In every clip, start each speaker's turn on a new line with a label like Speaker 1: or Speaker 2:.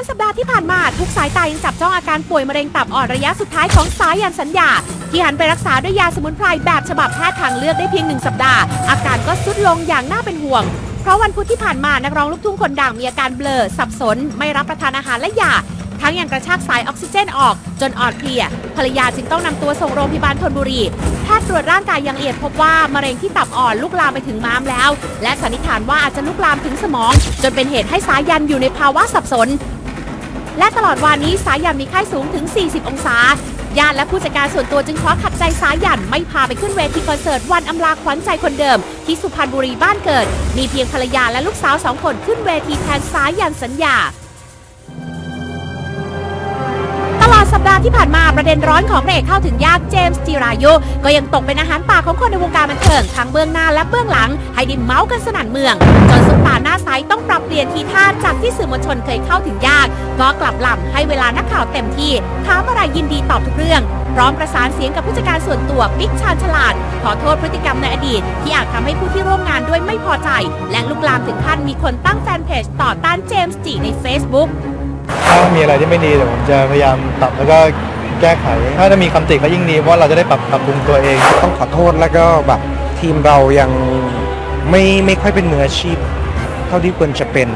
Speaker 1: อนสัปดาห์ที่ผ่านมาทุกสายตายังจับจ้องอาการป่วยมะเร็งตับอ่อนระยะสุดท้ายของสายยันสัญญา ที่หันไปรักษาด้วยยาสมุนไพรแบบฉบับแพทย์ทางเลือกได้เพียงหนึ่งสัปดาห์ อาการก็ทรุดลงอย่างน่าเป็นห่วง เพราะวันพุธที่ผ่านมานักร้องลูกทุ่งคนดังมีอาการเบลอ สับสน ไม่รับประทานอาหารและยาทั้งยังกระชากสายออกซิเจนออก จนอ่อนเพลีย ภรรยาจึงต้องนำตัวส่งโรงพยาบาลธนบุรี แพทย์ตรวจร่างกายอย่างละเอียดพบว่ามะเร็งที่ตับอ่อนลุกลามไปถึงม้ามแล้ว และสันนิษฐานว่าอาจจะลุกลามถึงสมอง จนเป็นเหตุให้สายันอยู่ในภาวะสับสน และตลอดวันนี้สายันมีไข้สูงถึง 40 องศา ญาติและผู้จัดการส่วนตัวจึงขอขัดใจสายันไม่พาไปขึ้นเวทีคอนเสิร์ตวันอำลาขวัญใจคนเดิม ที่สุพรรณบุรีบ้านเกิด มีเพียงภรรยาและลูกสาวสองคนขึ้นเวทีแทนสายันสัญญา สัปดาห์ที่ผ่านมาประเด็นร้อนของพระเอกเข้าถึงยากเจมส์จิรายุก็ยังตกเป็นอาหารป่ากของคนในวงการบันเทิงทั้งเบื้องหน้าและเบื้องหลัง ให้ดิมเมาส์กันสนั่นเมือง จนซุปตาหน้าใสต้องปรับเปลี่ยนทีท่าจากที่สื่อมวลชนเคยเข้าถึงยาก ก็กลับลำให้เวลานักข่าวเต็มที่ถามอะไรยินดีตอบทุกเรื่อง พร้อมประสานเสียงกับผู้จัดการส่วนตัวปิ๊กชาญฉลาด ขอโทษพฤติกรรมในอดีต ที่อาจทำให้ผู้ที่ร่วมงานด้วยไม่พอใจ และลุกลามถึงขั้นมีคนตั้งแฟนเพจต่อต้านเจมส์จิใน Facebook
Speaker 2: ถ้ามีอะไรที่ไม่ดีเดี๋ยวผมจะพยายามปรับแล้วก็แก้ไข ถ้าจะมีคำติก็ยิ่งดีเพราะเราจะได้ปรับปรับปรุงตัวเอง
Speaker 3: ต้องขอโทษแล้วก็แบบทีมเรายังไม่ไม่ค่อยเป็นมืออาชีพ เท่าที่ควรจะเป็น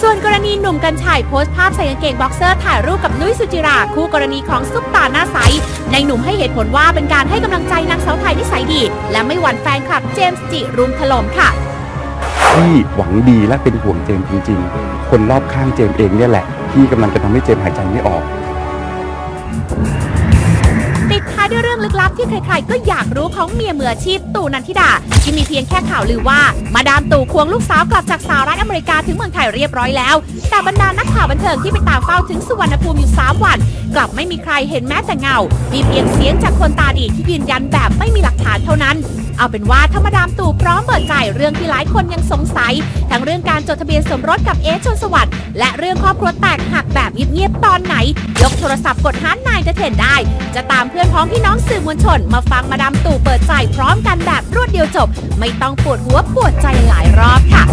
Speaker 1: ส่วนกรณีหนุ่มกัญชัยโพสต์ภาพใส่กางเกงบ็อกเซอร์ถ่ายรูปกับนุ้ยสุจิรา คู่กรณีของซุปตาหน้าใส ในหนุ่มให้เหตุผลว่าเป็นการให้กำลังใจนางสาวไทยนิสัยดี และไม่หวั่นแฟนคลับเจมส์จิรุมถล่มค่ะ
Speaker 4: ที่หวังดีและเป็นห่วงเจมส์จริง ๆ คนรอบข้างเจมส์เองเนี่ยแหละ ที่กำลังจะทำให้เจมส์หายใจไม่ออก
Speaker 1: ปิดท้ายด้วยเรื่องลึกลับที่ใครๆ ก็อยากรู้ของเมียมืออาชีพตู่นันทิดา ที่มีเพียงแค่ข่าวลือว่า มาดามตู่ควงลูกสาวกลับจากสหรัฐอเมริกาถึงเมืองไทยเรียบร้อยแล้ว แต่บรรดานักข่าวบันเทิงที่ไปตามเฝ้าถึงสุวรรณภูมิอยู่ 3 วัน กลับไม่มีใครเห็นแม้แต่เงา มีเพียงเสียงจากคนตาดีที่ยืนยันแบบไม่มีหลักฐานเท่านั้น เอาเป็นว่าถ้ามาดามตู่พร้อมเปิดใจเรื่องที่หลายคนยังสงสัย ทั้งเรื่องการจดทะเบียนสมรสกับเอชชนสวัสด์และเรื่องครอบครัวแตกหักแบบเงียบๆตอนไหน ยกโทรศัพท์กดหานายจะเห็นได้ จะตามเพื่อนพ้องพี่น้องสื่อมวลชน มาฟังมาดามตู่เปิดใจพร้อมกันแบบรวดเดียวจบ ไม่ต้องปวดหัวปวดใจหลายรอบค่ะ